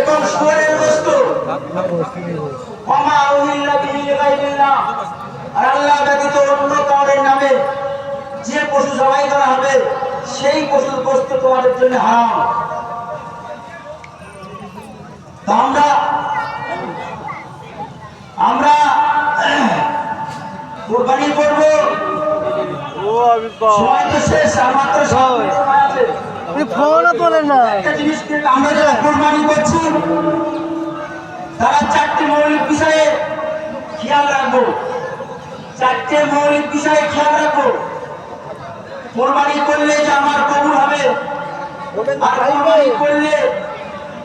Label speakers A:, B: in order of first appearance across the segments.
A: এবং সুরের বস্তু। লিগাইরিল্লাহ আর আল্লাহ ব্যতীত অন্য কাউরের নামে যে পশু জবাই করা হবে, সেই পশুর বস্তু তোমাদের জন্য হারাম। আমরা আমরা কোরবানি করব সময় তো শেষ আর মাত্র সময় আছে
B: ফোনও তোলেন না।
A: একটা জিনিস আমরা যারা কোরবানি করছি তারা চারটি মৌলিক বিষয়ে খেয়াল রাখব। চারটে মৌলিক বিষয়ে খেয়াল রাখব। কোরবানি করলে যে আমার কবুল হবে। আর কোরবানি করলে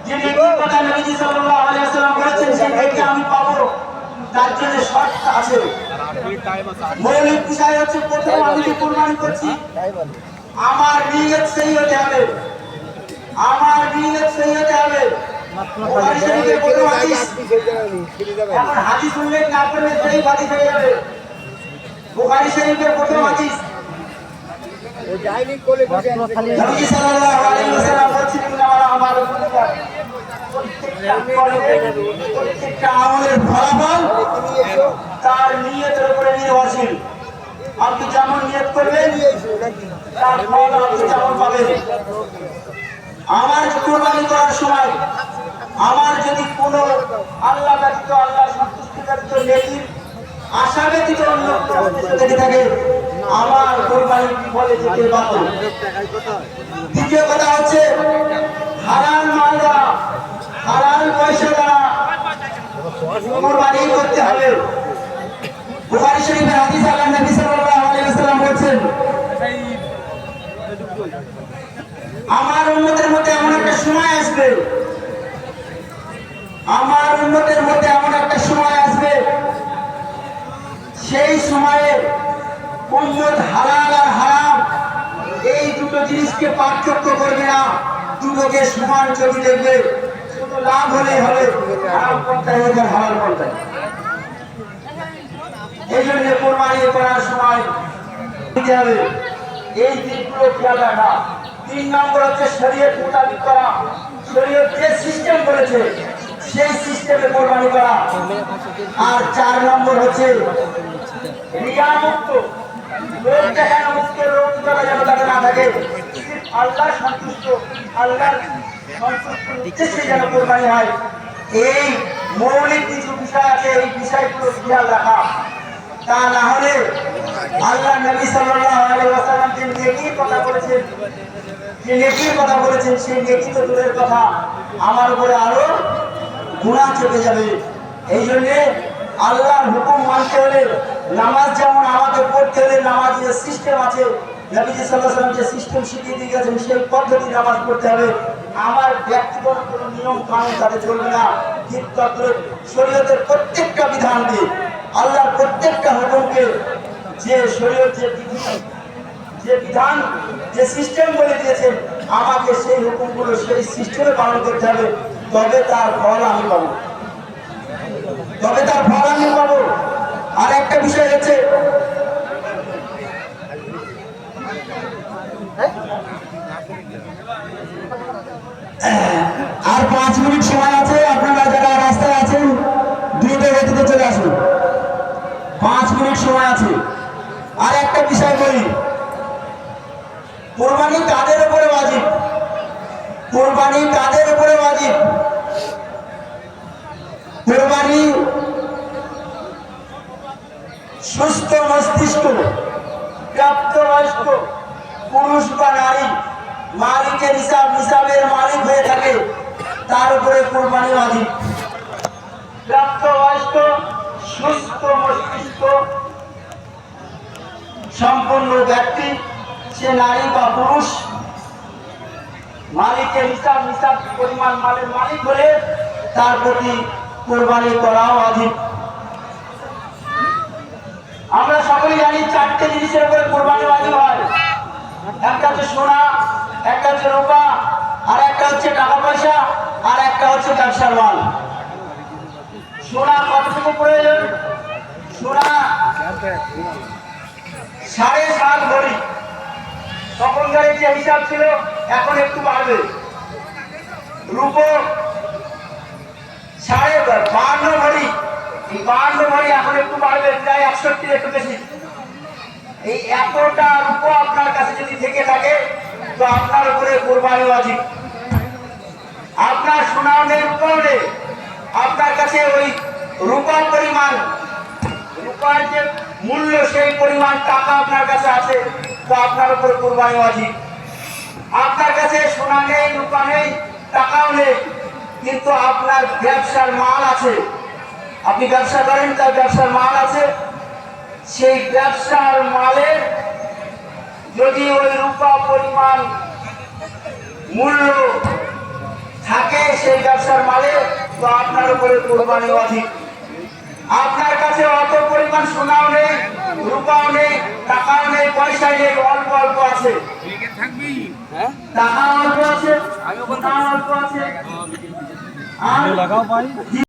A: যে নেকির কথা নবীজি সাল্লাল্লাহু আলাইহি ওয়াসাল্লাম বলেছেন সেই নেকি আমি পাবো। তার জন্য শর্ত আছে। মৌলিক বিষয় হচ্ছে প্রথম আমি যে কোরবানি করছি, আমার নিয়ত সেই হতে হবে। আমার নিয়ত সেই হতে হবে। এখন হাদিস উল্লেখ না করলে সেই হাদিস হয়ে যাবে। বুখারী শরীফের প্রথম হাদিস নবী সাল্লাল্লাহু আলাইহি ওয়াসাল্লাম বলছিলেন, আমার আমার আমার কোরবানি করার সময়, আমার যদি কোনো আল্লাহ ব্যতীত আল্লাহ সন্তুষ্টি আশা ব্যতীত অন্য থেকে, আমার কোরবানি ফলে যেতে দ্বিতীয় কথা হচ্ছে হারাল মাল দ্বারা হারাল পয়সা দ্বারা কোরবানি করতে হবে। বুখারী শরীফের হাদিস আল্লাহ নবী সাল্লাল্লাহু আলাইহি ওয়াসাল্লাম বলেছেন, আমার উন্নতের মধ্যে এমন একটা সময় আসবে, আমার উন্নতের মধ্যে এমন একটা সময় আসবে, সেই সময়ে উন্নত হালাল আর হারাম এই দুটো জিনিসকে পার্থক্য করবে না, দুটোকে সমান চোখে দেখবে। লাভ হলেই হবে এই জন্য কোরবানি করার সময় এই দিকগুলো খেয়াল রাখা তিন নম্বর হচ্ছে শরীয়ত মোতাবিক যে সিস্টেম করেছে, সেই সিস্টেমে কোরবানি করা। আর চার নম্বর হচ্ছে রিয়া লোক দেখানো মুক্ত, লোক যেন তাতে না থাকে। আল্লাহ সন্তুষ্ট, আল্লাহর উদ্দেশ্যে যেন কোরবানি এই মৌলিক কিছু বিষয় আছে, এই বিষয়গুলো খেয়াল তা না হলে আল্লাহ নবী সাল্লাল্লাহু আলাইহি ওয়াসাল্লাম যে নেকির কথা বলেছেন, যে নেকির কথা বলেছেন, সেই নেকি তো দূরের কথা। আমার উপরে আরও গুনাহ চেপে যাবে। এই জন্য আল্লাহর হুকুম মানতে হলে নামাজ যেমন আমাকে পড়তে হলে নামাজের সিস্টেম আছে। নবীজি সাল্লাল্লাহু আলাইহি ওয়াসাল্লাম যে সিস্টেম শিখিয়ে দিয়ে গেছেন, সেই পদ্ধতি নামাজ পড়তে হবে। আমার ব্যক্তিগত কোনো নিয়ম কানুন তাতে চলবে না। তদ্রুপ শরীয়তের প্রত্যেকটা বিধান দিয়ে আল্লাহর প্রত্যেকটা হুকুমকে যে শরীয়ত, যে বিধি যে বিধান, যে সিস্টেম বলে দিয়েছেন, আমাকে সেই হুকুমগুলো সেই সিস্টেমে পালন করতে হবে। তবে তার ফল আমি পাবো। তবে তার ফল আমি পাবো। আর একটা বিষয় হচ্ছে আর পাঁচ মিনিট সময় আছে আপনারা যারা রাস্তায় আছেন দ্রুত গতিতে চলে আসুন পাঁচ মিনিট সময় আছে আর একটা বিষয় বলি কোরবানি কাদের উপরে বাজিব কোরবানি কাদের উপরে বাজিব কোরবানি সুস্থ মস্তিষ্ক প্রাপ্তবয়স্ক পুরুষ বা নারী, মালিকের হিসাব, হিসাবের মালিক হয়ে থাকে, তার উপরে কোরবানি বাজিব প্রাপ্তবয়স্ক সুস্থ মস্তিষ্ক, সম্পূর্ণ ব্যক্তি, সে নারী বা পুরুষ মালিকের হিসাব হিসাব পরিমাণ মালের মালিক হলে তার প্রতি কোরবানি করাও অধিক আমরা সকলেই জানি চারটে জিনিসের উপরে কোরবানি ওয়াজিব হয়। একটা হচ্ছে সোনা, একটা হচ্ছে রূপা, আর একটা হচ্ছে টাকা পয়সা, আর একটা হচ্ছে ব্যবসার মাল। সোনা কতটুকু প্রয়োজন? সোনা সাড়ে সাত ভরি। তখনকার যে হিসাব ছিল এখন একটু বাড়বে। রুপো, সাড়ে বান্ন ভরি এই বান্ন ভরি এখন একটু বাড়বে, প্রায় একষট্টি একটু বেশি। এই এতটা রূপ আপনার কাছে যদি থেকে থাকে, তো আপনার উপরে কোরবানি অজিব আপনার সুনামের উপরে আপনার কাছে ওই রূপার পরিমাণ, রূপার যে মূল্য, সেই পরিমাণ টাকা আপনার কাছে আছে, তো আপনার উপরে কোরবানি অজিব কাছে সোনা নেই, রূপা নেই, টাকাও নেই, কিন্তু আপনার ব্যবসার মাল আছে। আপনি ব্যবসা করেন, তার ব্যবসার মাল আছে। সেই ব্যবসার মালের যদি ওই রূপা পরিমাণ মূল্য থাকে সেই ব্যবসার মালে, তো আপনার উপরে কোরবানি অধিক। আপনার কাছে অত পরিমাণ সোনাও নেই রূপাও নেই টাকাও নেই পয়সা নেই অল্প অল্প আছে। টাকা অল্প আছে সোনা অল্প আছে। আর